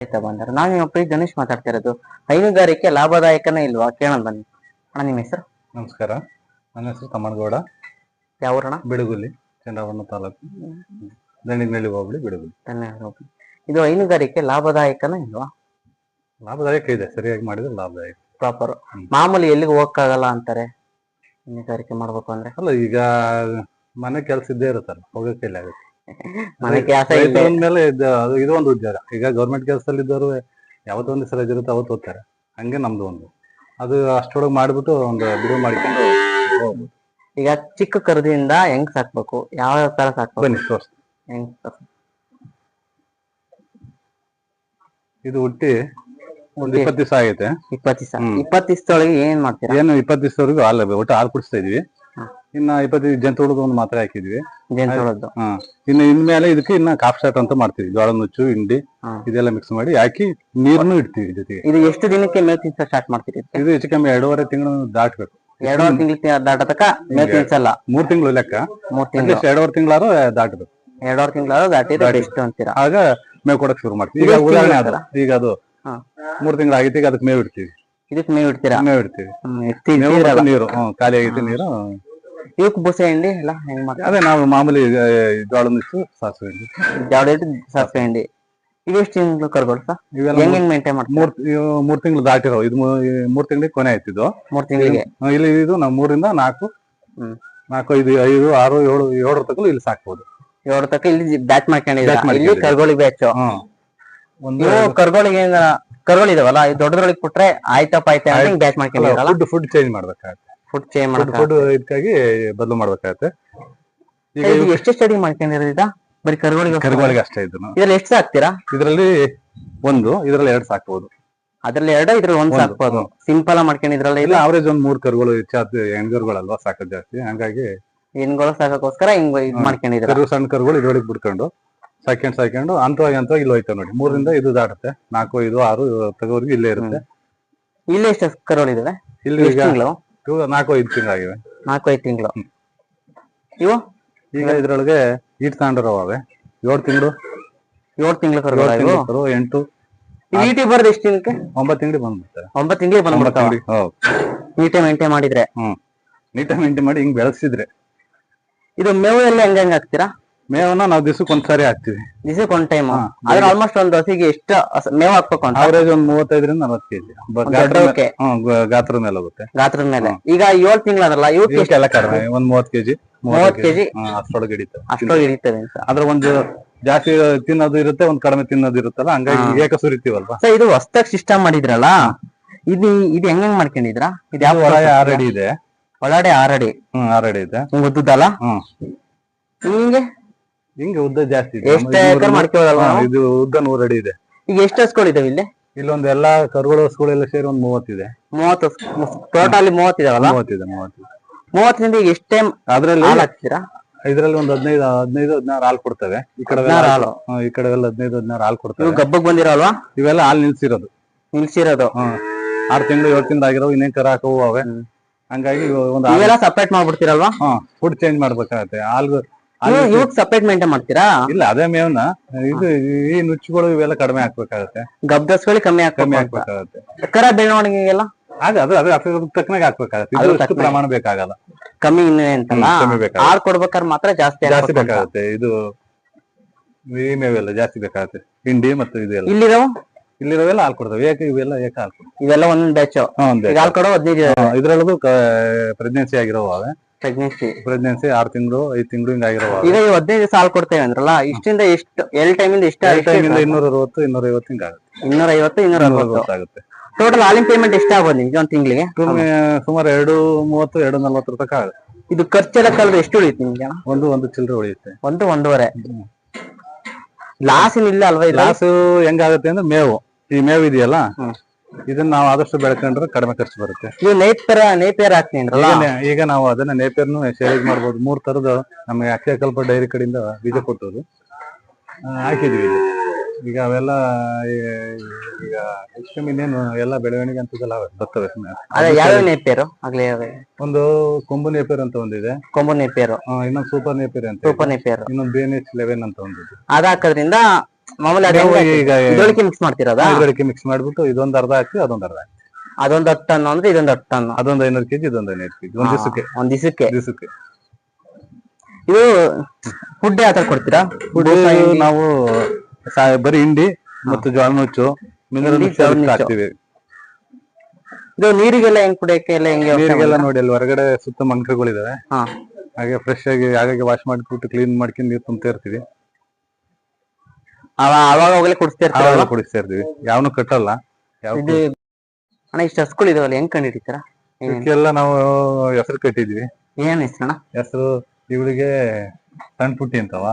ಬಂದಾರ. ನಾನು ನಿಮ್ಮ ಪ್ರೀತಿ ಗಣೇಶ್ ಮಾತಾಡ್ತಿರೋದು ಹೈನುಗಾರಿಕೆ ಲಾಭದಾಯಕನೇ ಇಲ್ವಾ? ಕೇಳೋಣ ಬನ್ನಿ. ಅಣ್ಣ ನಿಮ್ಮ ಹೆಸರು? ನಮಸ್ಕಾರ. ನನ್ನ ಹೆಸರು ತಮ್ಮನಗೌಡ. ಯಾವ ಊರಣ್ಣ? ಬಿಡುಗುಲಿ ಚಂದ್ರವಣ್ಣ ತಾಲೂಕು. ದಂಡಿನಳ್ಳಿ ಹೋಬಳಿ ಬಿಡುಗುಲಿ. ಧನ್ಯವಾದ ಇದು ಹೈನುಗಾರಿಕೆ ಲಾಭದಾಯಕನೇ ಇಲ್ವಾ? ಲಾಭದಾಯಕ ಇದೆ. ಸರಿಯಾಗಿ ಮಾಡಿದ್ರೆ ಲಾಭದಾಯಕ. ಪ್ರಾಪರ್. ಹ್ಮ್. ಮಾಮೂಲಿ ಎಲ್ಲಿಗೂ ಹೋಗಕ್ಕಾಗಲ್ಲ ಅಂತಾರೆ? ಹೈನುಗಾರಿಕೆ ಮಾಡ್ಬೇಕು ಅಂದ್ರೆ? ಅಲ್ಲ ಈಗ ಮನೆ ಕೆಲಸ ಇದ್ದೇ ಇರುತ್ತಲ್ಲ ಹೋಗಕ್ಕೆ ಇಲ್ಲ ಆಗುತ್ತೆ. ಮನೆ ಕೆಲಸ ರೈತ ಮೇಲೆ ಅದು ಇದು ಒಂದು ಉದ್ಯೋಗ ಈಗ ಗೌರ್ಮೆಂಟ್ ಕೆಲಸದಲ್ಲಿ ಇದ್ದವರು ಯಾವತ್ತೋ ಒಂದು ಸಲ ಇರುತ್ತೆ ಅವತ್ತು ಓದ್ತಾರೆ. ಹಂಗೆ ನಮ್ದು ಒಂದು. ಅದು ಅಷ್ಟೊಳಗೆ ಮಾಡ್ಬಿಟ್ಟು ಒಂದು ಬಿಡುವು ಮಾಡ್ಕೊಂಡು ಹೋಗ್ಬೋದು. ಈಗ ಚಿಕ್ಕ ಕರದಿಂದ ಹೆಂಗ್ ಸಾಕ್ಬೇಕು? ಯಾವ ಯಾವ ತರ ಸಾಕ್ಬೇಕು? ಬನ್ನಿ ತೋರ್ಸ್. ಹೆಂಗ್ ಇದು ಹುಟ್ಟಿ ಒಂದು? ಇಪ್ಪತ್ತು ದಿವಸ ಆಗೈತೆ. ಇಪ್ಪತ್ತು ದಿವಸ. ಇಪ್ಪತ್ತು ದಿವಸದೊಳಗೆ ಏನ್ ಮಾಡ್ತೀರಾ? ಏನು ಇಪ್ಪತ್ತು ದಿವಸವರೆಗೂ ಹಾಲು ಒಟ್ಟು ಹಾಲು ಕುಡಿಸ್ತಾ ಇದೀವಿ. ಇನ್ನ ಇಪ್ಪತ್ತೈದು ಜಂತು ಹುಡುಗ ಒಂದು ಮಾತ್ರೆ ಹಾಕಿದ್ವಿ. ಜೇನುತುಳದ್ದು. ಹಾ ಇನ್ನು ಇನ್ಮೇಲೆ ಇದಕ್ಕೆ ಇನ್ನ ಕಾಫ್ ಸಾಟ್ ಅಂತ ಮಾಡ್ತೀವಿ. ಜೋಳ ನುಚ್ಚು ಹಿಂಡಿ ಹಾ. ಇದೆಲ್ಲ ಮಿಕ್ಸ್ ಮಾಡಿ ಹಾಕಿ ನೀರನ್ನು ಇಡ್ತೀವಿ ಜೊತೆಗೆ. ಇದು ಎಷ್ಟು ದಿನಕ್ಕೆ ಮೇವು ತಿನ್ಸ ಸ್ಟಾರ್ಟ್ ಮಾಡ್ತೀರಿ ಇದು ಹೆಚ್ಚು ಕಮ್ಮಿ ಎರಡೂವರೆ ತಿಂಗಳು ದಾಟಬೇಕು. ಎರಡೂವರೆ ತಿಂಗಳು ದಾಟತಕ ಮೇವು ತಿನ್ಸಲ್ಲ? ಮೂರ್ ತಿಂಗಳು ಲೆಕ್ಕ. ಮೂರ್ ತಿಂಗಳು. ಅಟ್ಲೀಸ್ಟ್ ಎರಡೂವರೆ ತಿಂಗಳಾರು ದಾಟ್ಬೇಕು. ಎರಡೂವರೆ ತಿಂಗಳು ದಾಟಿದ್ರೆ. ಬೆಸ್ಟ್ ಅಂತೀರಾ? ಆಗ ಮೇವು ಕೊಡಕ್ ಶುರು ಮಾಡ್ತೀವಿ. ಈಗ ಎಷ್ಟು ಉದಾಹರಣೆ ಆದ್ರ ಅದು. ಈಗ ಅದು ಹಾ. ಮೂರ್ ತಿಂಗಳು ಆಗಿತ್ತು ಈಗ ಅದಕ್ಕೆ ಮೇವು ಇಡ್ತೀವಿ. ಇದಕ್ಕೆ ಮೇವ್ ಇಡ್ತೀರಾ? ಮೇವು ಇಡ್ತೀವಿ. ಮೇವು. ನೀರು. ಹ್ಮ್, ಖಾಲಿ ಆಗೈತಿ ನೀರು. ಇವಕ್ ಬೂಸೆ ಹಿಂಡಿ? ಎಲ್ಲ ಹೆಂಗ್ ಮಾಡ್ತಾರೆ? ಅದೇ ನಾವು ಮಾಮೂಲಿ ಜೋಳ ನುಚ್ಚು ಸಾಸಿವೆ ಹಿಂಡಿ. ಜಾವಡೆ ಸಾಸಿವೆ ಹಿಂಡಿ? ಇವೆಷ್ಟು ತಿಂಗಳು ಕರ್ಗಳು ಸರ್? ಇವೆಲ್ಲ ಹೆಂಗ್ ಹೆಂಗ್ ಮೇಂಟೈನ್ ಮಾಡ್ತಾರೆ? ಮೂರ್ ಮೂರ್ ತಿಂಗಳು ದಾಟಿರೋ ಇದು ಮೂರ್ ತಿಂಗಳಿಗೆ ಕೊನೆ ಆಯ್ತಿದ್ದು ಮೂರ್ ತಿಂಗಳಿಗೆ? ಇಲ್ಲಿ ಇದು ನಾವು ಮೂರಿಂದ ನಾಲ್ಕು. ನಾಲ್ಕು ಐದು ಐದು ಆರು ಏಳು ಏಳರ ತಕ್ಕ ಇಲ್ಲಿ ಸಾಕ್ಬೋದು. ಏಳರ ತಕ ಇಲ್ಲಿ ಬ್ಯಾಚ್ ಮಾಡ್ಕೊಂಡಿದ್ದೀರಾ? Batch ಇಲ್ಲಿ ಮಾಡ್ಕೊಂಡಿದ್ದೀವಿ. ಕರ್ಗೋಳಿಗೆ ಬ್ಯಾಚ್? ಒಂದು ಕರ್ಗೋಳಿಗೆ ಕರ್ಗೋಳಿ ಇದು ದೊಡ್ಡದ್ರೊಳಗೆ ಕೊಟ್ರೆ ಆಯ್ತಪ್ಪ ಆಯ್ತಾ ಬ್ಯಾಚ್ ಮಾಡ್ಕೊಂಡಿದ್ದೀರಲ್ಲ ಫುಡ್ ಫುಡ್ ಚೇಂಜ್ ಮಾಡ್ಬೇಕಾಗತ್ತೆ. ಫುಡ್ ಚೇಂಜ್ ಫುಡ್ ಇದಕ್ಕಾಗಿ ಬದಲು ಮಾಡ್ಬೇಕಾಗತ್ತೆ. ಈಗ ಎಷ್ಟು ಸ್ಟಡಿ ಮಾಡ್ಕೊಂಡಿರೋದ ಬರೀ ಕರುಗಳಿಗೆ ಕರುಗಳಿಗೆ ಅಷ್ಟೇ ಇದನ್ನು ಇದ್ರಲ್ಲಿ ಎಷ್ಟು ಸಾಕ್ತೀರಾ? ಇದರಲ್ಲಿ ಒಂದು ಇದರಲ್ಲಿ ಎರಡು ಸಾಕ್ಬೋದು. ಅದ್ರಲ್ಲಿ ಎರಡು ಇದ್ರಲ್ಲಿ ಒಂದ್ ಒಂದು, ಸಾಕ್ಬೋದು? ಸಿಂಪಲ್ ಮಾಡ್ಕೊಂಡಿದ್ರಲ್ಲ ಇಲ್ಲ ಇಲ್ಲ ಅವರೇಜ್ ಒಂದ್ ಮೂರ್ ಕರುಗಳು ಹೆಚ್ಚಾದ ಹೆಣ್ಗರುಗಳಲ್ವಾ ಸಾಕೋದು ಜಾಸ್ತಿ. ಹಂಗಾಗಿ ಹೆಣ್ಗಳು ಸಾಕಕ್ಕೋಸ್ಕರ ಹಿಂಗ್ ಇದ್. ಮಾಡ್ಕೊಂಡಿದ್ರ ಕರು ಸಣ್ಣ ಕರುಗಳು ಇದ್ರೊಳಗೆ ಬಿಡ್ಕೊಂಡು ಸಾಕ್ಯಂಡ್ ಸಾಕ್ಯಂಡು ಅಂತವಾಗಿ ಅಂತವಾಗಿ ಇಲ್ಲಿ ಹೋಯ್ತಾವ ನೋಡಿ. ಮೂರರಿಂದ ಇದು ದಾಟುತ್ತೆ. ನಾಲ್ಕು ಐದು ಆರು ತಗೋವರೆಗೂ ಇಲ್ಲೇ ಇರುತ್ತೆ. ಇಲ್ಲಿ ಎಷ್ಟು ಕರುಗಳಿದಾವೆ ಇಲ್ಲಿ ಎಷ್ಟು ಈಗ ತಿಂಗಳು? ಇವು ನಾಲ್ಕು ಐದು ತಿಂಗಳಾಗಿವೆ. ನಾಲ್ಕು ಐದು ತಿಂಗಳು ಇವು? ಈಗ ಇದ್ರೊಳಗೆ ಈಟ್ ತಗೊಂಡಿರೋ ಅವೆ. ಏಳು ತಿಂಗಳು. ಏಳು ತಿಂಗಳು ಕರು ಎಂಟು. ಈಟಿ ಬರೋದು ಎಷ್ಟು ತಿಂಗಳಕ್ಕೆ? ಒಂಬತ್ತು ತಿಂಗಳು ಬಂದ್ಬಿಡ್ತಾರೆ ಒಂಬತ್ತು ತಿಂಗಳಿಗೆ ತಿಂಗಳಿಗೆ ಹೌದು. ಮೇಂಟೈನ್ ಮಾಡಿದ್ರೆ? ಹ್ಮ್. ನೀಟೆ ಮೇಂಟೈನ್ ಮಾಡಿ ಹಿಂಗ್ ಬೆಳೆಸಿದ್ರೆ. ಇದು ಮೇವು ಎಲ್ಲ ಹೆಂಗ್ ಹೆಂಗ್ ಹಾಕ್ತೀರಾ? ಮೇವನ್ನ ನಾವು ದಿವಸಕ್ಕೆ ಒಂದ್ಸಾರಿ ಹಾಕ್ತಿವಿ. ದಿವಸಕ್ಕೆ ಒಂದ್ ಟೈಮ್ ಆದ್ರೆ ಆಲ್ಮೋಸ್ಟ್ ಒಂದ್ ದೋಸೆಗೆ ಎಷ್ಟು ಮೇವ್ ಹಾಕ್ಬೇಕು ಅಂತ? ಅವರೇಜ್ ಒಂದ್ ಮೂವತ್ತೈದರಿಂದ ನಲವತ್ತು ಕೆಜಿ ಗಾತ್ರದ ಮೇಲೆ ಹೋಗುತ್ತೆ. ಗಾತ್ರದ ಮೇಲೆ. ಈಗ ಏಳು ತಿಂಗಳಲ್ಲ ಇವಕ್ಕೆ ಎಷ್ಟು? ಇವಕ್ಕೆಲ್ಲ ಕಡಿಮೆ. ಒಂದ್ ಮೂವತ್ ಕೆಜಿ ಮೂವತ್ತು ಕೆಜಿ ಅಷ್ಟೊಳಗೆ ಹಿಡಿತದೆ ಅಷ್ಟೊಳಗೆ ಹಿಡಿತದೆ ಅಂತ. ಒಂದು ಜಾಸ್ತಿ ತಿನ್ನೋದು ಇರುತ್ತೆ ಒಂದ್ ಕಡಿಮೆ ತಿನ್ನೋದು ಇರುತ್ತಲ್ಲ ಹಂಗಾಗಿ. ಏಕ ಸುರಿತೀವಲ್ವಾ? ಸರ್ ಇದು ಹೊಸ್ದಾಗ್ ಸಿಸ್ಟಮ್ ಮಾಡಿದ್ರಲ್ಲ ಇದು ಇದು ಹೆಂಗ್ ಹೆಂಗ್ ಮಾಡ್ಕೊಂಡಿದ್ರ ಇದು ಯಾವ ಹೊರಗೆ ಆರ್ ಅಡಿ ಇದೆ? ಒಳಗಡೆ ಆರಡಿ. ಹ್ಮ್ ಆರಡಿ ಇದೆ. ಉದ್ದದಲ್ಲ ಹ್ಮ್. ಹಿಂಗೆ ಹಿಂಗೆ ಉದ್ದ ಜಾಸ್ತಿ ಇದೆ. ಎಷ್ಟ್ ಇದು ಎಕರೆ ನೂರು- ಮಾಡ್ತೀವಲ್ಲ ಹಾ, ನಾವು? ಇದು ಉದ್ದ ನೂರ್ ಅಡಿ ಇದೆ. ಈಗ ಎಷ್ಟು ಹಸ್ಗಳಿದಾವೆ ಇಲ್ಲಿ? ಇಲ್ಲೊಂದು ಎಲ್ಲಾ ಕರುಗಳು ಹಸುಗಳೆಲ್ಲ ಸೇರಿ ಒಂದ್ ಮೂವತ್ತಿದೆ ಮೂವತ್ತು ಟೋಟಲಿ ಮೂವತ್ತಿದಾವಲ್ಲ ಮೂವತ್ತಿದೆ ಮೂವತ್ತಿದೆ ಮೂವತ್ತರಿಂದ ಈಗ ಎಷ್ಟು ಟೈಮ್ ಅದ್ರಲ್ಲಿ ಹಾಲು ಹಾಕ್ತೀರಾ? ಇದ್ರಲ್ಲಿ ಒಂದ್ ಹದಿನೈದು ಹದಿನೈದು ಹದಿನಾರು ಹಾಲು ಕೊಡ್ತವೆ. ಈ ಕಡೆ ಹದಿನಾರು ಹಾಲು? ಈ ಕಡೆ ಎಲ್ಲ ಹದಿನೈದು ಹದಿನಾರು ಹಾಲು ಇವು ಕೊಡ್ತವೆ ಗಬ್ಬಗ್ ಬಂದಿರಲ್ವಾ? ಇವೆಲ್ಲ ಹಾಲು ನಿಲ್ಸಿರೋದು. ನಿಲ್ಸಿರೋದು. ಹ್ಮ್ ಆರ್ ತಿಂಗಳು ಏಳು ತಿಂಗಳು ಆಗಿರೋ ಇನ್ನೇನ್ ಕರ ಹಾಕೋವು ಅವೆ. ಹಂಗಾಗಿ ಇವ ಒಂದ್ ಇವೆಲ್ಲ ಸಪ್ರೇಟ್ ಮಾಡ್ಬಿಡ್ತೀರಲ್ವಾ? ಹಾ ಫುಡ್ ಚೇಂಜ್ ಮಾಡ್ಬೇಕಾಗತ್ತೆ. ಹಾಲು ಇವಾಗ ಸಪ್ರೇಟ್ ಮೇಂಟೈನ್ ಮಾಡ್ತೀರಾ? ಇಲ್ಲ ಅದೇ ಮೇವ್ನ. ಇದು ಈ ನುಚ್ಚುಗಳು ಇವೆಲ್ಲ ಕಡಿಮೆ ಹಾಕ್ಬೇಕಾಗತ್ತೆ. ಗಬ್ದಸ್ಗಳು ಕಮ್ಮಿ ಕಮ್ಮಿ ಹಾಕ್ಬೇಕು ಹಾಕ್ಬೇಕಾಗತ್ತೆ. ಕರ ಬೆಳವಣಿಗೆಗೆಲ್ಲ ಆಗ ಅದು ಅದು ಅದ್ರ ತಕ್ಕನಾಗ ಹಾಕ್ಬೇಕಾಗತ್ತೆ. ಇದು ಅಷ್ಟು ಪ್ರಮಾಣ ಬೇಕಾಗಲ್ಲ. ಕಮ್ಮಿ ಇನ್ನೂ ಅಂತಲ್ಲ ಕಮ್ಮಿ ಬೇಕಾಗುತ್ತೆ. ಕೊಡ್ಬೇಕಾದ್ರೆ ಮಾತ್ರ ಜಾಸ್ತಿ ಜಾಸ್ತಿ ಹಾಕ್ಬೇಕು. ಬೇಕಾಗುತ್ತೆ. ಇದು ಈ ಮೇವೆಲ್ಲ ಜಾಸ್ತಿ ಬೇಕಾಗುತ್ತೆ. ಹಿಂಡಿ ಮತ್ತು ಇದೆಲ್ಲ. ಇಲ್ಲಿರೋ? ಇಲ್ಲಿರೋವೆಲ್ಲ ಹಾಲು ಕೊಡ್ತವೆ. ಏಕ ಇವೆಲ್ಲ ಏಕ ಹಾಲು ಕೊಡ್ತವೆ. ಇವೆಲ್ಲ ಒಂದ್ ಬ್ಯಾಚ್ ಈಗ ಹಾಲು ಕೊಡೋ ಹದಿನೈದು ಇದ್ರಲ್ಲದು ಪ್ರೆಗ್ನೆನ್ಸಿ ಆಗಿರೋ ಅವೆ. ಪ್ರೆಗ್ನೆನ್ಸಿ ಪ್ರೆಗ್ನೆನ್ಸಿ ಆರ್ ತಿಂಗಳು ಐದ್ ತಿಂಗಳು ಹಿಂಗಾಗಿರೋ ಈಗ ಇವ್ ಹದಿನೈದು ಸಾಲ ಹಾಲು ಕೊಡ್ತೇವೆ ಅಂದ್ರಲ್ಲ ಇಷ್ಟಿಂದ ಎಷ್ಟು ಎಲ್ ಟೈಮಿಂದ ಇಷ್ಟ ಟೈಮಿಂದ ಇನ್ನೂರ ಅರವತ್ತು ಇನ್ನೂರ ಐವತ್ತು ಹಿಂಗಾಗುತ್ತೆ ಇನ್ನೂರ ಐವತ್ತು ಇನ್ನೂರ ಅರವತ್ತು ಆಗುತ್ತೆ ಟೋಟಲ್ ಹಾಲಿನ ಪೇಮೆಂಟ್ ಎಷ್ಟಾಗ್ಬೋದು ನಿಮ್ಗೆ ಒಂದ್ ತಿಂಗಳಿಗೆ? ಸುಮಾರು ಎರಡು ಮೂವತ್ತು ಎರಡು ನಲ್ವತ್ತು ರೂಪಾಯಿ ಆಗುತ್ತೆ ಇದು ಖರ್ಚೆಲ್ಲ ಕಳೆದ್ರೆ ಎಷ್ಟು ಉಳಿಯುತ್ತೆ ನಿಮ್ಗೆ? ಒಂದು ಒಂದು ಚಿಲ್ಲರೆ ಉಳಿಯುತ್ತೆ. ಒಂದು ಒಂದೂವರೆ. ಲಾಸ್ ಇಲ್ಲ ಅಲ್ವಾ ಲಾಸ್ ಹೆಂಗಾಗುತ್ತೆ ಅಂದ್ರೆ ಮೇವು. ಈ ಮೇವು ಇದೆಯಲ್ಲ. ಇದನ್ನ ನಾವು ಆದಷ್ಟು ಬೆಳ್ಕೊಂಡ್ರೆ ಕಡಿಮೆ ಖರ್ಚು ಬರುತ್ತೆ. ನೀವು ನೇಪೇರ ನೇಪೇರ್ ಹಾಕ್ತೀನಿ ಈಗ ನಾವು ಅದನ್ನ ನೇಪೇರ್ನು ಸೇಲಿಂಗ್ ಮಾಡ್ಬೋದು. ಮೂರ್ ತರದ ನಮಗೆ ಅಕ್ಷಯಕಲ್ಪ ಡೈರಿ ಕಡೆಯಿಂದ ಬೀಜ ಕೊಟ್ಟೋದು ಹಾಕಿದ್ವಿ ಈಗ. ಈಗ ಅವೆಲ್ಲ ಈ- ಈಗ ಹೆಚ್ಚು ಇನ್ನೇನು ಎಲ್ಲ ಬೆಳವಣಿಗೆ ಅಂತದೆಲ್ಲ ಬರ್ತವೆ. ಅದೇ ಯಾವ್ಯಾವ ನೇಪೇರು ಆಗ್ಲೇ ಒಂದು ಕೊಂಬು ನೇಪೇರ್ ಅಂತ ಒಂದಿದೆ ಕೊಂಬು ನೇಪೇರ್ ಆ, ಇನ್ನೊಂದು ಸೂಪರ್ ನೇಪೇರ್ ಅಂತ ಇದೆ. ಸೂಪರ್ ನೇಪೇರು ಇನ್ನೊಂದು ಬಿ ಎನ್ ಎಚ್ ಲೆವೆನ್ ಅಂತ ಒಂದಿದೆ ಅದ್ ಹಾಕೋದ್ರಿಂದ ಮಾಮೂಲಿ ಈಗ ಮಿಕ್ಸ್ ಮಾಡ್ತಿರೋದಾ? ಮಿಕ್ಸ್ ಮಾಡ್ಬಿಟ್ಟು ಇದೊಂದ್ ಅರ್ಧ ಹಾಕಿ ಅದೊಂದ್ ಅರ್ಧ ಹಾಕಿ. ಅದೊಂದ್ ಹತ್ತು ಟನ್ ಅಂದ್ರೆ ಇದೊಂದ್ ಹತ್ತು ಟನ್ ಅದೊಂದ್ ಐನೂರು ಕೆಜಿ ಇದೊಂದ್ ಐನೂರು ಕೆಜಿ ಒಂದ್ ದಿವಸಕ್ಕೆ. ಒಂದ್ ದಿವಸಕ್ಕೆ. ದಿವಸಕ್ಕೆ. ಇದು ಫುಡ್ ಯಾವ ತರ ಕೊಡ್ತೀರಾ? ಫುಡ್ ನಾವು ಸಾ- ಬರೀ ಹಿಂಡಿ ಮತ್ತು ಜೋಳ ನುಚ್ಚು ಮಿನರಲ್ ಹಿಂಡಿ, ಮಿಕ್ಸ್ ಜೋಳ ನುಚ್ಚು. ಹಾಕ್ತಿವಿ. ಇದು ನೀರಿಗೆಲ್ಲ ಹೆಂಗ್ ಕುಡಿಯಕ್ಕೆ ಎಲ್ಲ ಹೆಂಗೆ ವ್ಯವಸ್ಥೆ ನೀರಿಗೆಲ್ಲ? ನೋಡಿ ಅಲ್ಲಿ ಹೊರಗಡೆ ಸುತ್ತ ಮಂಕಗಳಿದಾವೆ. ಹಾ. ಹಾಗೆ ಫ್ರೆಶ್ ಆಗಿ ಹಾಗಾಗಿ ವಾಶ್ ಮಾಡ್ಬಿಟ್ಟು ಕ್ಲೀನ್ ಮಾಡ್ಕೊಂಡು ನೀರು ತುಂಬ್ತಾ ಇರ್ತೀವಿ. ಅವ- ಅವಾಗ ಹೋಗ್ಲೇ ಕುಡಿಸ್ತಾ ಇರ್ತೀರಲ್ಲ ಆವಾಗ ಕುಡಿಸ್ತಾ ಇರ್ತೀವಿ ಯಾವನು ಕಟ್ಟಲ್ಲ. ಯಾವ ಇದು ಅಣ್ಣ ಇಷ್ಟು ಹಸ್ಗಳು ಇದಾವಲ್ಲ ಹೆಂಗ್ ಕಂಡು ಹಿಡಿತೀರಾ ಇದಕ್ಕೆಲ್ಲ ನಾವು ಹೆಸರು ಕಟ್ಟಿದ್ವಿ. ಏನ್ ಹೆಸರಣ್ಣ? ಹೆಸರು ಇವಳಿಗೆ ಸಣ್ಣ ಪುಟ್ಟಿ ಅಂತವ.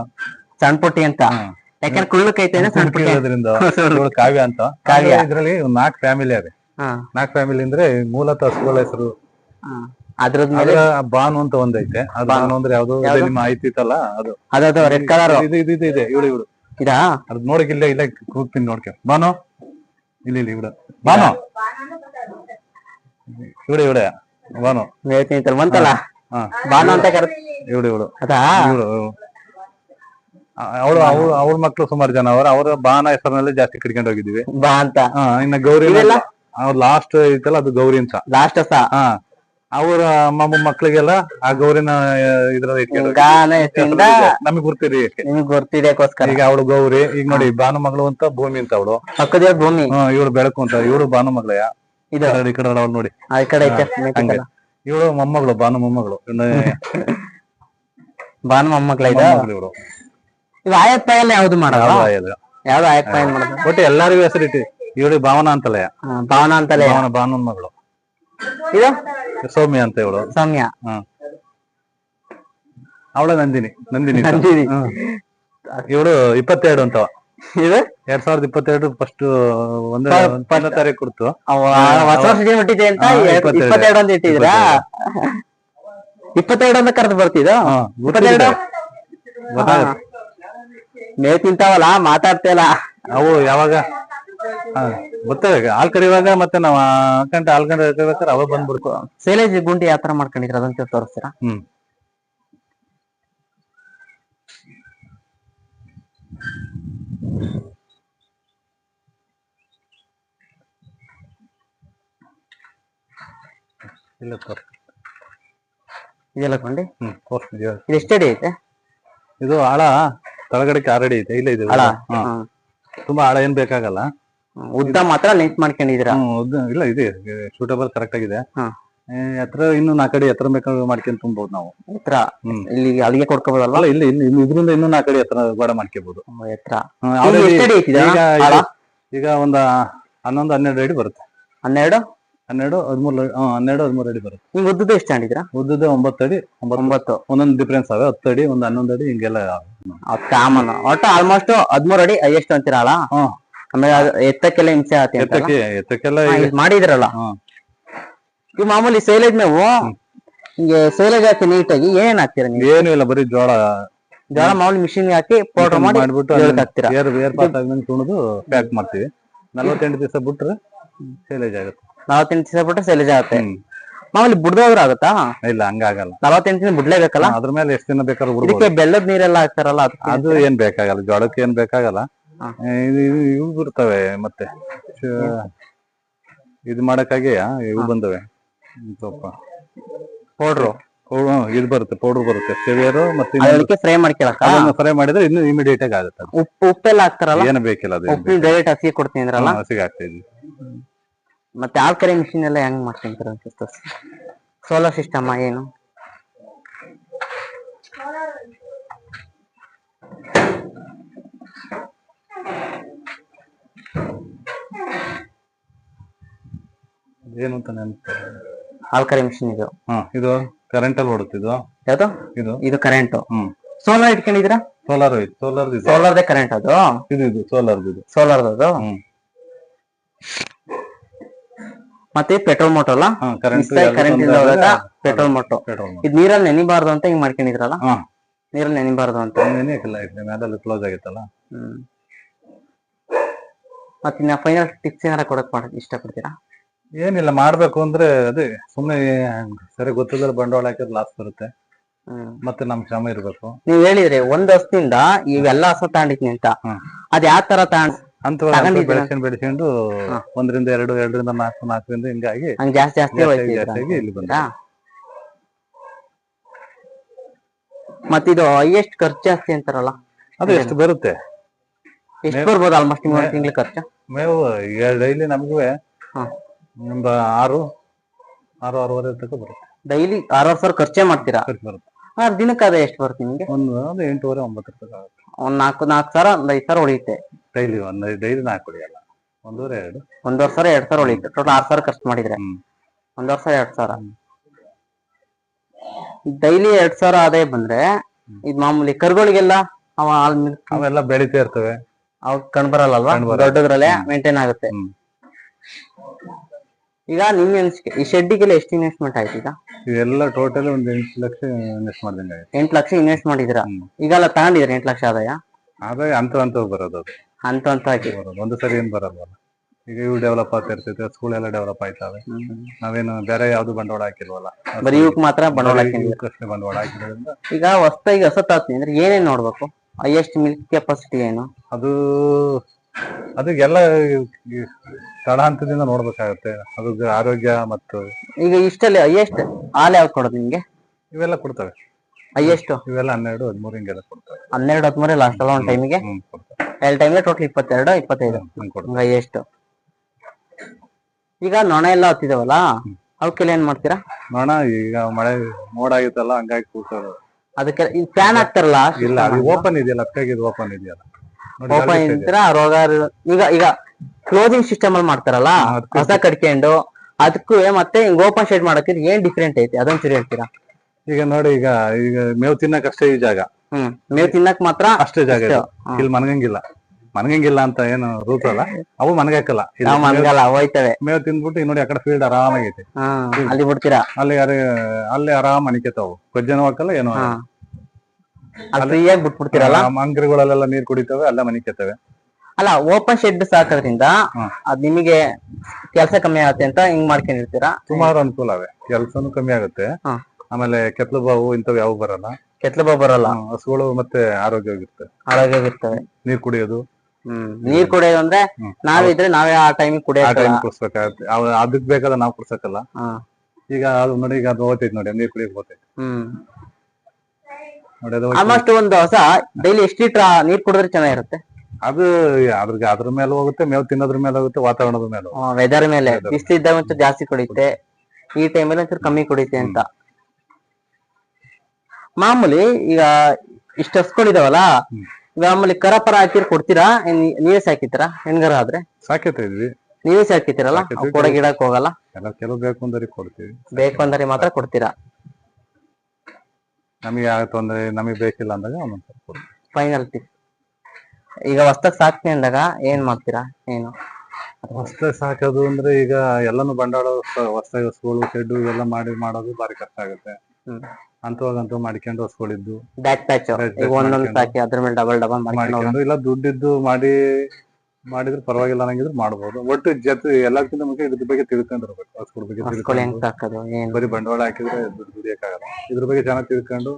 ಸಣ್ಣ ಪುಟ್ಟಿ ಅಂತ? ಯಾಕಂದ್ರೆ ಕುಳ್ಳು ಅಂದ್ರೆ ಸಣ್ಣ ಪುಟ್ಟಿ. ಇರೋದ್ರಿಂದ ಇವಳು ಕಾವ್ಯ ಅಂತ. ಕಾವ್ಯ. ಇದ್ರಲ್ಲಿ ನಾಲ್ಕು ಫ್ಯಾಮಿಲಿ ಅದೇ ನಾಲ್ಕು ಫ್ಯಾಮಿಲಿ ಅಂದ್ರೆ ಮೂಲತಃ ಹಸುಗಳ ಹೆಸರು. ಅದ್ರದ್ ಮೇಲೆ ಬಾನು ಅಂತ ಒಂದೈತೆ. ಬಾನು. ಅಂದ್ರೆ ಯಾವ್ದು ಐತಿ ನಿಮ್ಮ ಐತಿತ್ತಲ್ಲ ಅದು. ಅದ ರೆಡ್ ಕಲರ್. ಇದು ಇದು ಇದೆ ಇವಳು ಇವಳು. ಇದಾ ಅದ್ ನೋಡಕ್ ಇಲ್ಲೇ ಇಲ್ಲೇ ಕೂಗ್ತೀನಿ ನೋಡ್ಕೆ. ಬಾನು ಇಲ್ಲಿ ಇಲ್ಲಿ ಇವಡ ಬಾನು ಇವಡೆ ಇವಡೆ ಬಾನು ಹೇಳ್ತೀನಿ ಬಂತಲ್ಲ? ಬಾನು ಅಂತ ಕರ ಇವಳು ಇವಳು ಅದಾ? ಇವಳು ಅವಳು ಅವಳು ಅವ್ರ ಮಕ್ಳು ಸುಮಾರು ಜನ ಅವ್ರ. ಅವ್ರ ಬಾನ ಹೆಸರಿನಲ್ಲಿ ಜಾಸ್ತಿ ಕಿಡ್ಕೊಂಡು ಹೋಗಿದ್ವಿ ಬಾ ಅಂತ. ಹಾ ಇನ್ನ ಗೌರಿ? ಅವ್ರ ಲಾಸ್ಟ್ ಐತಲ್ಲ ಅದು ಗೌರಿ ಅಂತ. ಲಾಸ್ಟ್ ಹಾ. ಅವ್ರ ಮಕ್ಕಳಿಗೆಲ್ಲ ಮಕ್ಳಿಗೆಲ್ಲ ಆ ಗೌರಿನ ಇದ್ರಲ್ಲಿ ಇಟ್ಕೊಂಡು ಗಾನ ನಮಗ್ ಗುರ್ತಿರಿ ನಿಮ್ಗೆ ಗೊತ್ತಿದೆಕೋಸ್ಕರ ಈಗ ಅವಳು ಗೌರಿ ಈಗ ನೋಡಿ ಬಾನು ಮಗಳು ಅಂತ ಭೂಮಿ ಅಂತ ಅವಳು. ಪಕ್ಕದ ಭೂಮಿ. ಇವಳು ಬೆಳಕು ಅಂತ ಇವಳು ಭಾನು ಮಗಳಯ್ಯ ಇದು. ಈ ಕಡೆ ಅವಳು ನೋಡಿ. ಆ ಕಡೆ ಐತೆ ಹಂಗೆ. ಇವಳು ಮೊಮ್ಮಗಳು ಭಾನು ಮೊಮ್ಮಗಳು. ಭಾನು ಬಾನು ಮೊಮ್ಮಕ್ಳ ಇದು ಮೊಮ್ಮಗಳು ಇವಳು. ಇವ್ ಆಯತ್ ಪಾಯಲ್ಲ ಯಾವ್ದು ಮಾಡಲ್ಲ ಯಾವ್ದು ಆಯ್ತು. ಪಾಯಲ್ ಮಾಡೋದು? ಒಟ್ಟು ಎಲ್ಲರಿಗೂ ಹೆಸರಿಟ್ಟು ಇವಳು ಭಾವನಾ ಅಂತಲೇ. ಭಾವನಾ ಅಂತಲೇ. ಭಾವನ ಭಾನು ಮಗಳು ಇದು? ಸೌಮ್ಯ ಅಂತ ಇವಳು. ಸೌಮ್ಯ. ಅವಳ ನಂದಿನಿ. ನಂದಿನಿ ಅಂತ. ನಂದಿನಿ. ಇವಳು ಇಪ್ಪತ್ತೆರಡು ಅಂತವ ಇದು? ಎರಡ್ ಸಾವಿರದ ಇಪ್ಪತ್ತೆರಡು ಫಸ್ಟ್ ಒಂದು ಒಂದನೇ ತಾರೀಕು ಕೊಡ್ತು. ಹೊಸ ಹುಟ್ಟಿದೆ ಅಂತ ಇಪ್ಪತ್ತೆರಡು. ಅಂತ ಇಟ್ಟಿದ್ರಾ? ಇಪ್ಪತ್ತೆರಡು. ಅಂತ ಕರೆದು ಬರ್ತಿದ ಇಪ್ಪತ್ತೆರಡು. ಮೇವ್ ತಿಂತಾವಲ್ಲ ಮಾತಾಡ್ತೇಲ ಅವು ಯಾವಾಗ? ಗೊತ್ತಾಗ ಹಾಲ್ ಕರಿಯುವಾಗ ಮತ್ತೆ ನಾವ್ ಹಾಕೊಂಡ್ ಹಾಲ್ ಕರಿಬೇಕಾದ್ರೆ ಅವ ಬಂದ್ಬಿಡ್ತು. ಸೇಲೇಜ್ ಗುಂಡಿ ಯಾವ ತರ ಮಾಡ್ಕೊಂಡಿದ್ರ? ಅದಂತ ತೋರಿಸ್ತೀರಾ? ಹ್ಮ್. ಇಲ್ಲ. ಇದೆಲ್ಲ ಕೊಂಡಿ ಹ್ಮ್ ಇದು ಎಷ್ಟು ಅಡಿ ಐತೆ? ಇದು ಆಳ ತಳಗಡೆಗೆ ಆರಡಿ ಐತೆ ಇಲ್ಲ ಇದು. ಹಾ. ತುಂಬಾ ಆಳ ಏನ್ ಬೇಕಾಗಲ್ಲ. ಉದ್ದ ಮಾತ್ರ ಲೆಂತ್ ಮಾಡ್ಕೊಂಡಿದ್ದೀರಾ? ಹ್ಮ್, ಉದ್ದ- ಇಲ್ಲ ಇದೆ ಸೂಟಬಲ್ ಕರೆಕ್ಟ್ ಆಗಿದೆ. ಹಾ. ಎತ್ತರ ಇನ್ನು ನಾಲ್ಕಡಿ ಎತ್ತರ ಬೇಕಾದ್ರೆ ಮಾಡ್ಕೊಂಡ್ ತುಂಬಬಹುದು ನಾವು. ಎತ್ತರ? ಹ್ಮ್. ಇಲ್ಲಿ ಅಲ್ಲಿಗೆ ಕೊಡ್ಕೋಬೋದಲ್ವಾ? ಅಲ್ಲ ಇಲ್ಲ ಇಲ್ಲಿ ಇನ್ನು ಇದರಿಂದ ಇನ್ನೂ ನಾಲ್ಕಡಿ ಎತ್ತರ ಗೋಡೆ ಮಾಡ್ಕೋಬಹುದು ಎತ್ತರ. ಇದು already ಐತಿದೆ ಈಗ ಆಳ? ಇದು- ಈಗ ಒಂದ ಹನ್ನೊಂದು ಹನ್ನೆರಡು ಅಡಿ ಬರುತ್ತೆ. ಹನ್ನೆರಡು? ಹನ್ನೆರಡು ಹದಿಮೂರು ಹನ್ನೆರಡು ಹದಿಮೂರು ಅಡಿ ಬರುತ್ತೆ. ಹಿಂಗ್ ಉದ್ದದ ಎಷ್ಟು ತಗೊಂಡಿದ್ದೀರಾ? ಉದ್ದದ ಒಂಬತ್ತು ಅಡಿ ಒಂಬತ್ತು ಒಂಬತ್ತು. ಒಂದೊಂದು ಡಿಫ್ರೆನ್ಸ್ ಅವೆ ಹತ್ತು ಅಡಿ ಒಂದ್ ಹನ್ನೊಂದು ಅಡಿ ಹಿಂಗೆಲ್ಲ ಕಾಮನ್. ಒಟ್ಟು ಆಲ್ಮೋಸ್ಟ್ ಹದಿಮೂರು ಅಡಿ ಎಷ್ಟು ಅಂತೀರಲ್ಲ ಹ್ಮ್ ಆಮೇಲೆ ಅದು ಎತ್ತಕ್ಕೆಲ್ಲ ಹಿಂಸೆ ಆತಿ ಎತ್ತಕ್ಕೆ ಎತ್ತಕ್ಕೆಲ್ಲ ಈಗ- ಮಾಡಿದ್ರಲ್ಲ? ಈ ಇವ್ ಮಾಮೂಲಿ ಸೈಲೇಜ್ ಮೇವು ಹಿಂಗೆ ಸೈಲೇಜ್ ಹಾಕಿ ನೀಟಾಗಿ ಏನೇನ್ ಹಾಕ್ತೀರಾ ನೀವು? ಏನು ಇಲ್ಲ ಬರೀ ಜೋಳ. ಜೋಳ ಮಾಮೂಲಿ ಮಿಷಿನ್ ಹಾಕಿ ಪೌಡರ್ ಮಾಡಿ ಮಾಡ್ಬಿಟ್ಟು ಹಾಕ್ತೀರಾ? ಏರ್ ಏರ್ ಪಾಸ್ ಆದ್ಮೇಲೆ ತುಣಿದು ಪ್ಯಾಕ್ ಮಾಡ್ತೀವಿ. ನಲ್ವತ್ತೆಂಟು ದಿವಸ ಬಿಟ್ರೆ ಸೇಲೇಜ್ ಆಗುತ್ತೆ. ನಲವತ್ತೆಂಟು ದಿವಸ ಬಿಟ್ರೆ ಸೈಲೇಜ್ ಆಗುತ್ತೆ. ಹ್ಮ್. ಮಾಮೂಲಿ ಬುಡ್ದವ್ರ ಆಗುತ್ತಾ? ಇಲ್ಲ ಹಂಗಾಗಲ್ಲ. ನಲವತ್ತೆಂಟು ದಿನ ಬಿಡ್ಲೇಬೇಕಲ್ಲ? ಅದ್ರ ಮೇಲೆ ಎಷ್ಟು ದಿನ ಬೇಕಾದ್ರೂ ಬಿಡ್ಬೋದು. ಇದಕ್ಕೆ ಬೆಲ್ಲದ ನೀರೆಲ್ಲ ಹಾಕ್ತಾರಲ್ಲ ಅದಕ್ಕೆ? ಅದು ಏನ್ ಬೇಕಾಗಲ್ಲ ಜೋಳಕ್ಕೆ ಏನ್ ಬೇಕಾಗಲ್ಲ. ಇದು ಇದು ಇವು ಬರ್ತವೆ ಮತ್ತೆ. ಇದು ಮಾಡಕ್ಕಾಗೆ ಇವು ಬಂದವೆ. ಸ್ವಲ್ಪ. ಪೌಡ್ರು ಇದು ಬರುತ್ತೆ ಪೌಡರ್ ಬರುತ್ತೆ. ಸೇವಿಯರ್ ಮತ್ತೆ ಅದಕ್ಕೆ ಫ್ರೈ ಮಾಡ್ಕೊಳಕ ಫ್ರೈ ಮಾಡಿದ್ರೆ ಇನ್ನು ಇಮಿಡಿಯೇಟ್ ಆಗಿ ಆಗುತ್ತೆ ಅದು. ಉಪ್ಪು ಉಪ್ಪೆಲ್ಲ ಹಾಕ್ತಾರಲ್ಲ? ಏನು ಬೇಕಿಲ್ಲ ಅದು ಉಪ್ಪು ಡೈರೆಕ್ಟ್ ಹಸಿ ಕೊಡ್ತೀನಿ ಅಂದ್ರಲ್ಲ? ಹಸಿಗೆ ಆಗ್ತಾ ಇದ್ವಿ ಮತ್ತೆ ಆಲ್ಕರಿ ಮಿಷಿನ್ ಎಲ್ಲ ಹೆಂಗ್ ಮಾಡ್ತೀನಿ ಸೋಲಾರ್ ಸಿಸ್ಟಮ್ ಏನು? ಏನು ಅಂತ ನೆನಪು ಆಲ್ಕರಿ ಮಿಷಿನ್ ಇದು. ಹಾ ಇದು ಕರೆಂಟ್ ಅಲ್ಲಿ ಓಡುತ್ತೆ ಇದು. ಯಾವ್ದು? ಇದು. ಇದು ಕರೆಂಟ್ ಹ್ಮ್. ಸೋಲಾರ್ ಇಟ್ಕೊಂಡಿದ್ದೀರಾ? ಸೋಲಾರ್ ಐತಿ ಸೋಲಾರ್ ಇದೆ. ಸೋಲಾರ್ದೇ ಕರೆಂಟ್ ಅದು? ಇದು ಇದು ಸೋಲಾರ್ ಇದು. ಸೋಲಾರ್ ಅದು? ಹ್ಮ್. ಮತ್ತೆ ಪೆಟ್ರೋಲ್ ಮೋಟರ್ ಅಲ್ಲ? ಕರೆಂಟ್ ಕರೆಂಟ್ ಇಂದ ಹೋದಾಗ ಪೆಟ್ರೋಲ್ ಮೋಟರ್ ಪೆಟ್ರೋಲ್ ಇದು ನೀರಲ್ಲಿ ನೆನಿಬಾರ್ದು ಅಂತ ಹಿಂಗ್ ಮಾಡ್ಕೊಂಡಿದ್ರಲ್ಲ? ಹಾ. ನೀರಲ್ಲಿ ನೆನಿಬಾರ್ದು ಅಂತ. ಮೇಲೆಲ್ಲ ಕ್ಲೋಸ್ ಆಗಿತ್ತಲ್ಲ ಹ್ಮ್. ಮತ್ತೆ ಫೈನಲ್ ಟಿಪ್ಸ್ ಏನಾರ ಕೊಡಕ್ ಮಾಡಕ್ ಇಷ್ಟಪಡ್ತೀರಾ? ಏನಿಲ್ಲ ಮಾಡ್ಬೇಕು ಅಂದ್ರೆ ಅದೇ ಸುಮ್ಮನೆ ಸರಿ ಗೊತ್ತಿಲ್ಲದ ಬಂಡವಾಳ ಹಾಕಿದ್ರೆ ಲಾಸ್ ಬರುತ್ತೆ. ಮತ್ತೆ ನಮ್ ಶ್ರಮ ಇರ್ಬೇಕು. ನೀವ್ ಹೇಳಿದ್ರಿ ಒಂದ್ ಹಸ್ತಿಂದ ಇವೆಲ್ಲ ಹಸ ತಗೊಂಡಿದ್ನಿ ಅಂತ. ಅದ್ ಯಾವ ತರ ತಗೊಂಡ್ ಅಂತ? ಬೆಳೆಸ್ಕೊಂಡು ಬೆಳೆಸ್ಕೊಂಡು ಒಂದರಿಂದ ಎರಡು ಎರಡರಿಂದ ನಾಲ್ಕು ನಾಲ್ಕರಿಂದ ಹಿಂಗಾಗಿ ಹಂಗ್ ಜಾಸ್ತಿ ಜಾಸ್ತಿ ಜಾಸ್ತಿಯಾಗಿ ಇಲ್ಲಿ ಬಂದ ಮತ್ತಿದು ಹೈಯೆಸ್ಟ್ ಖರ್ಚು ಜಾಸ್ತಿ ಅಂತಾರಲ್ಲ? ಅದು ಎಷ್ಟು ಬರುತ್ತೆ? ಎಷ್ಟು ಬರ್ಬೋದು ಆಲ್ಮೋಸ್ಟ್ ಮೂರು ತಿಂಗಳ ಖರ್ಚು? ಮೇವು ಡೈಲಿ ನಮಗೂ ಹಾ ಒಂದು ಆರು ಆರು ಆರೂವರೆ ತನಕ ಬರುತ್ತೆ. ಡೈಲಿ ಆರಾರು ಸಾವಿರ ಖರ್ಚೆ ಮಾಡ್ತೀರಾ? ಖರ್ಚು ಬರುತ್ತೆ. ಆ ದಿನಕ್ಕೆ ಅದೇ ಎಷ್ಟು ಬರುತ್ತೆ ನಿಮಗೆ? ಒಂದು ಒಂದು ಎಂಟೂವರೆ ಒಂಬತ್ತು ರೂಪಾಯಿ ಆಗುತ್ತೆ. ಒಂದು ನಾಲ್ಕು ನಾಲ್ಕು ಸಾವಿರ ಒಂದು ಐದು ಸಾವಿರ ಉಳಿಯುತ್ತೆ. ಡೈಲಿ ಒಂದು ಡೈಲಿ ನಾಲ್ಕು ಕುಡಿಯಲ್ಲ ಒಂದೂವರೆ ಎರಡು. ಒಂದೂವರೆ ಸಾವಿರ ಎರಡ್ ಸಾವಿರ ಉಳಿಯುತ್ತೆ. ಟೋಟಲ್ ಆರ್ ಸಾವಿರ ಖರ್ಚು ಮಾಡಿದ್ರೆ. ಹ್ಮ್. ಒಂದೂವರೆ ಸಾವಿರ ಎರಡ್ ಸಾವಿರ. ಡೈಲಿ ಎರಡ್ ಸಾವಿರ ಆದಾಯ ಬಂದ್ರೆ ಇದು ಮಾಮೂಲಿ ಕರುಗಳಿಗೆಲ್ಲ ಅವ ಹಾಲು ಮಿಲ್ಕ್ ಅವೆಲ್ಲ ಬೆಳಿತಾ ಇರ್ತವೆ. ಅವ್ ಕಂಡ್ಬರಲ್ಲ ಅಲ್ವಾ? ಕಂಡ್ಬರಲ್ಲ. ದೊಡ್ಡದ್ರಲ್ಲೇ ಮೇಂಟೈನ್ ಆಗುತ್ತೆ. ಹ್ಮ್. ಈಗ ನಿಮ್ ಅನ್ಸಿಕೆ ಈ ಶೆಡ್ಡಿಗೆಲ್ಲ ಎಷ್ಟು ಇನ್ವೆಸ್ಟ್ಮೆಂಟ್ ಆಯ್ತು ಈಗ? ಇವೆಲ್ಲ ಟೋಟಲ್ ಒಂದು ಎಂಟು ಲಕ್ಷ ಇನ್ವೆಸ್ಟ್ ಮಾಡ್ದಂಗೆ ಆಯ್ತು. ಎಂಟ್ ಲಕ್ಷ ಇನ್ವೆಸ್ಟ್ ಮಾಡಿದಿರ ಈಗ ಈಗೆಲ್ಲ ತಗೊಂಡಿದ್ರೆ ಎಂಟು ಲಕ್ಷ ಆದಾಯ? ಆದಾಯ ಹಂತ ಹಂತ ಬರೋದು ಅದು. ಅಂತ ಅಂತ ಆಗಿ ಬರೋದು ಒಂದು ಸರಿ ಏನ್ ಬರಲ್ವಲ್ಲ ಈಗ ಇವು ಡೆವಲಪ್ ಆಗ್ತಾ ಇರ್ತೈತೆ ಸ್ಕೂಲ್ ಎಲ್ಲ ಡೆವಲಪ್ ಆಯ್ತಾವೆ. ನಾವೇನು ಬೇರೆ ಯಾವ್ದು ಬಂಡವಾಳ ಹಾಕಿಲ್ವಲ್ಲ. ಬರೀ ಇವಕ್ ಮಾತ್ರ ಬಂಡವಾಳ ಹಾಕಿದ್ವಿ ಇವಕ್ಕಷ್ಟೇ ಬಂಡವಾಳ ಹಾಕಿರೋದ್ರಿಂದ ಈಗ ಹೊಸ್ದಾಗಿ ಹೊಸತಾತ್ನಿ ಅಂದ್ರೆ ಏನೇನ್ ನೋಡ್ಬೇಕು? ಹೈಯೆಸ್ಟ್ ಮಿಲ್ಕ್ ಕೆಪಾಸಿಟಿ ಏನು? ಅದು ಅದಕ್ಕೆಲ್ಲ ತಳ ಹಂತದಿಂದ ನೋಡ್ಬೇಕಾಗತ್ತೆ. ಅದು ಆರೋಗ್ಯ ಮತ್ತು ಈಗ ಇಷ್ಟಲ್ಲಿ ಹೈಯೆಸ್ಟ್ ಹಾಲು ಯಾವ್ದು ಕೊಡೋದು ನಿಮ್ಗೆ? ಇವೆಲ್ಲ ಕೊಡ್ತವೆ ಹೈಯೆಸ್ಟ್ ಇವೆಲ್ಲ ಹನ್ನೆರಡು ಹದಿಮೂರು ಹಿಂಗೆಲ್ಲ ಕೊಡ್ತಾರೆ. ಹನ್ನೆರಡು ಹದಿಮೂರೇ ಲಾಸ್ಟ್ ಅಲ್ಲ ಒಂದ್ ಟೈಮಿಗೆ ಹ್ಮ್ ಕೊಡ್ತವೆ ಎರಡು ಟೈಮ್ಗೆ ಟೋಟಲ್ ಇಪ್ಪತ್ತೆರಡು ಇಪ್ಪತ್ತೈದು. ಕೊಡ್ತವೆ ಹೈಯೆಸ್ಟ್ ಈಗ ನೊಣ ಎಲ್ಲ ಹತ್ತಿದಾವಲ್ಲ? ಅವಕ್ಕೆಲ್ಲ ಏನ್ ಮಾಡ್ತೀರಾ? ನೊಣ ಈಗ ಮಳೆ ಮೋಡ ಆಗಿತ್ತಲ್ಲ ಹಂಗಾಗಿ ಕೂತ ಅದಕ್ಕೆ ಫ್ಯಾನ್ ಆಗ್ತಾರಲ್ಲ ಇಲ್ಲ ಅದು ಓಪನ್ ಇದೆಯಲ್ಲ ಇದು ಓಪನ್ ಇದೆಯಲ್ಲ. ಓಪನ್ ಅಲ್ಲಿ ಇದೆ. ರೋಗ ಈಗ ಈಗ ಕ್ಲೋಸಿಂಗ್ ಸಿಸ್ಟಮ್ ಅಲ್ಲಿ ಮಾಡ್ತಾರಲ್ಲ ಹೊಸ ಕಟ್ಕೊಂಡು ಅದಕ್ಕೂ ಮತ್ತೆ ಓಪನ್ ಶೇಡ್ ಮಾಡಕ್ಕೆ ಏನ್ ಡಿಫ್ರೆಂಟ್ ಐತಿ? ಅದೊಂದ್ ಚೂರು ಹೇಳ್ತೀರಾ? ಈಗ ನೋಡಿ ಈಗ ಈಗ ಮೇವು ತಿನ್ನಕ್ ಅಷ್ಟೇ ಈ ಜಾಗ. ಹ್ಮ್ ಮೇವ್ ತಿನ್ನಕ್ ಮಾತ್ರ ಅಷ್ಟೇ ಜಾಗ ಇದೆ. ಇಲ್ಲಿ ಮನಗಂಗಿಲ್ಲ. ಮನಗಂಗಿಲ್ಲ ಅಂತ ಏನು ರೂಲ್ಸ್ ಅಲ್ಲ. ಅವು ಮನಗಾಕಲ್ಲ. ಇಲ್ಲಿ ನಾವ್ ಮನ್ಗಲ್ಲ ಹೋಯ್ತವೆ. ಮೇವು ತಿಂದ್ಬಿಟ್ಟು ಈಗ ನೋಡಿ ಆ ಕಡೆ ಫೀಲ್ಡ್ ಆರಾಮಾಗೈತಿ. ಹಾ ಅಲ್ಲಿ ಬಿಡ್ತೀರಾ? ಅಲ್ಲಿ ಯಾರು ಅಲ್ಲಿ ಆರಾಮ್ ಮನಿಕೇತಾವು ಕೊಜ್ಜನೂ ಹಾಕಲ್ಲ ಏನೋ ಹಾ. ಫ್ರೀಯಾಗಿ ಬಿಟ್ಬಿಡ್ತೀರಲ್ಲ? ನೀರ್ ಕುಡಿತವೆ ಅಲ್ಲೇ ಮನಿಕೇತವೆ ಅಲ್ಲ ಓಪನ್ ಶೆಡ್ ಸಾಕೋದ್ರಿಂದ ಹ್ಮ್. ಅದ್ ನಿಮಗೆ ಕೆಲಸ ಕಮ್ಮಿ ಆಗುತ್ತೆ ಅಂತ ಹಿಂಗ್ ಮಾಡ್ಕೊಂಡಿರ್ತೀರಾ? ಸುಮಾರು ಅನುಕೂಲ ಅವೆ. ಕೆಲ್ಸನು ಕಮ್ಮಿ ಆಗುತ್ತೆ. ಆಮೇಲೆ ಕೆತ್ಲು ಬಾವು ಇಂಥವು ಯಾವ ಬರಲ್ಲ. ಕೆತ್ತಲು ಬಾವು ಬರಲ್ಲ? ಹಸುಗಳು ಮತ್ತೆ ಆರೋಗ್ಯವಾಗಿರ್ತವೆ ಆರೋಗ್ಯವಾಗಿರ್ತವೆ. ನೀರ್ ಕುಡಿಯೋದು. ಹ್ಮ್ ನೀರ್ ಕುಡಿಯೋದು ಅಂದ್ರೆ ಹ್ಮ್. ನಾವಿದ್ರೆ ನಾವೇ ಆ ಟೈಮಿಗೆ ಕುಡಿಯೋದು ಟೈಮ್ ಕುಡ್ಸ್ಬೇಕಾಗತ್ತೆ. ಅದಕ್ಕೆ ಅದಕ್ ಬೇಕಾದ ನಾವು ಕುಡ್ಸಕ್ಕಲ್ಲ. ಈಗ ಅದು ನೋಡಿ ಈಗ ಅದು ಹೋಗ್ತೈತಿ ನೋಡಿ ನೀರ್ ಕುಡಿಯಕ್ ಹೋಗ್ತೈತಿ ಹ್ಮ್ ನೋಡಿ ಅದು ಹೋಗ್ತೈತಿ. ಆಲ್ಮೋಸ್ಟ್ ಒಂದು ಹೊಸ ಡೈಲಿ ಎಷ್ಟು ಲೀಟರ್ ನೀರ್ ಕುಡಿದ್ರೆ ಚೆನ್ನಾಗಿರುತ್ತೆ ಅದು ಅದ್ರ ಅದ್ರ ಮೇಲೆ ಹೋಗುತ್ತೆ ಮೇವ್ ತಿನ್ನೋದ್ರ ಮೇಲೆ ಹೋಗುತ್ತೆ ವಾತಾವರಣದ ಮೇಲೆ. ವೆದರ್ ಮೇಲೆ. ಇಷ್ಟ ಬಿಸಿಲು ಇದ್ದಾಗ ಒಂಚೂರು ಜಾಸ್ತಿ ಕುಡಿಯುತ್ತೆ. ಈ ಟೈಮಲ್ಲಿ ಒಂಚೂರು ಕಮ್ಮಿ ಕುಡಿಯುತ್ತೆ ಅಂತ. ಮಾಮೂಲಿ ಈಗ ಇಷ್ಟು ಹಸ್ಕೊಂಡಿದಾವಲ್ಲ ಮಾಮೂಲಿ ಕರ ಪರ ಹಾಕಿರ್ ಕೊಡ್ತೀರಾ ನೀವೇ ಸಾಕಿತ್ತೀರ ಹೆಣ್ಗರ ಆದ್ರೆ? ಸಾಕೈತೆ ಇದ್ವಿ. ನೀವೇ ಸಾಕಿತ್ತೀರಲ್ಲ ಕೊಡ ಗಿಡಕ್ ಹೋಗಲ್ಲ. ಎಲ್ಲ ಕೆಲವು ಬೇಕು ಅಂದ್ರೆ ಕೊಡ್ತೀವಿ. ಬೇಕು ಅಂದ್ರೆ ಮಾತ್ರ ಕೊಡ್ತೀರಾ? ನಮಗೆ ಯಾವ ತೊಂದ್ರೆ ನಮಗೆ ಬೇಕಿಲ್ಲ ಅಂದಾಗ ಒಂದೊಂದ್ ಸ್ವಲ್ಪ ಕೊಡ್ತೀವಿ ಫೈನಲ್ ಟಿಪ್ ಈಗ ಹೊಸ್ದಾಗ್ ಸಾಕ್ತೀನಿ ಅಂದಾಗ ಏನ್ ಮಾಡ್ತೀರಾ ಏನು ಹೊಸ್ದಾಗಿ ಸಾಕೋದು ಅಂದ್ರೆ ಈಗ ಎಲ್ಲಾನು ಬಂಡವಾಳ ಹೊಸ್ತಾಗಿ ಹಸುಗಳು ಶೆಡ್ಡು ಇವೆಲ್ಲ ಮಾಡಿ ಮಾಡೋದು ಬಾರಿ ಕಷ್ಟ ಆಗುತ್ತೆ. ಅಂತವಾಗಂತೂ ಮಾಡ್ಕೊಂಡು ಹಸುಗಳಿದ್ದು. ಬ್ಯಾಕ್ ಪ್ಯಾಚ್ Back patch ಈಗ ಒಂದೊಂದ್. ಸಾಕಿ ಅದ್ರ ಮೇಲೆ ಡಬಲ್ ಡಬಲ್ ಮಾಡ್ಕೊಂಡು ಮಾಡ್ಕೊಂಡು ಇಲ್ಲ ದುಡ್ಡಿದ್ದು ಮಾಡಿ ಮಾಡಿದ್ರೆ ಪರವಾಗಿಲ್ಲ ಅನ್ನಂಗಿದ್ರೆ ಮಾಡಬಹುದು ಒಟ್ಟು ಜೊತೆ ಎಲ್ಲಕ್ಕಿಂತ ಮುಖ್ಯ ಇದ್ರ ಬಗ್ಗೆ ತಿಳ್ಕೊಂಡಿರ್ಬೇಕು ಹಸುಗಳ ಬಗ್ಗೆ ಹೆಂಗ್ ತಿಳ್ಕೊಂಡು ಸಾಕೋದು ಏನು? ಬರೀ ಬಂಡವಾಳ ಹಾಕಿದ್ರೆ ದುಡ್ಡು ದುಡಿಯಕ್ಕಾಗಲ್ಲ. ಇದ್ರ ಬಗ್ಗೆ ಚೆನ್ನಾಗಿ ತಿಳ್ಕೊಂಡು.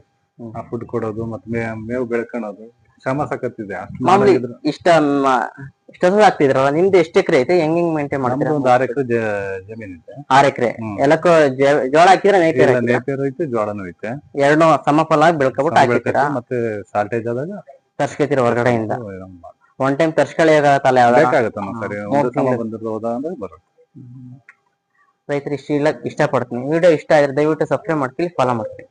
ಫುಡ್ ಕೊಡೋದು ಮತ್ತೆ ಮೇವು ಬೆಳ್ಕೊಳೋದು. ಶ್ರಮ ಸಕತ್ತಿದೆ. ಮಾಮೂಲಿ ಮಾಡಿದ್ರೆ ಇಷ್ಟ ಆಗ್ತಿದ್ರಲ್ಲ ನಿಮ್ದು ಎಷ್ಟು ಎಕರೆ ಐತೆ? ಹೆಂಗ್ ಹೆಂಗ್ ಮೇಂಟೈನ್ ಮಾಡ್ತೀರಾ? ಒಂದು ಆರು ಎಕರೆ ಜಮೀನ್ ಇದೆ ಆರ್ ಎಕರೆ. ಎಲ್ಲಕ್ಕೂ ಜೋಳ ಹಾಕಿದ್ರೆ ನೇಪಿಯರ್ ನೇಪಿಯರ್ ಐತೆ ಜೋಳನೂ ಐತೆ. ಎರಡು ಸಮಫಲ ಬೆಳ್ಕೊಬಿಟ್ಟು ಹಾಕಿರ್ತೀರಾ ಮತ್ತೆ ಸಾಲ್ಟೇಜ್ ಆದಾಗ ತರ್ಸ್ಕೊತೀರ ಹೊರಗಡೆಯಿಂದ. ಒನ್ ಟೈಮ್ ತರ್ಸ್ಕೊಳ್ಳಿ ಆಗತ್ತಲ್ಲ ಯಾವ್ದಾರ ಬೇಕಾಗುತ್ತೆ ನಾವು ಸರಿ. ಒಂದು. ಹೋದ ಅಂದ್ರೆ ಬರುತ್ತೆ. ರೈತರು ಇಷ್ಟ ಇಲ್ಲ ಇಷ್ಟಪಡ್ತೀನಿ ವಿಡಿಯೋ ಇಷ್ಟ ಆದ್ರೆ ದಯವಿಟ್ಟು ಸಬ್ಸ್ಕ್ರೈಬ್ ಮಾಡ್ತೀನಿ ಫಾಲೋ ಮಾಡ್ಕೊಳ್ಳಿ.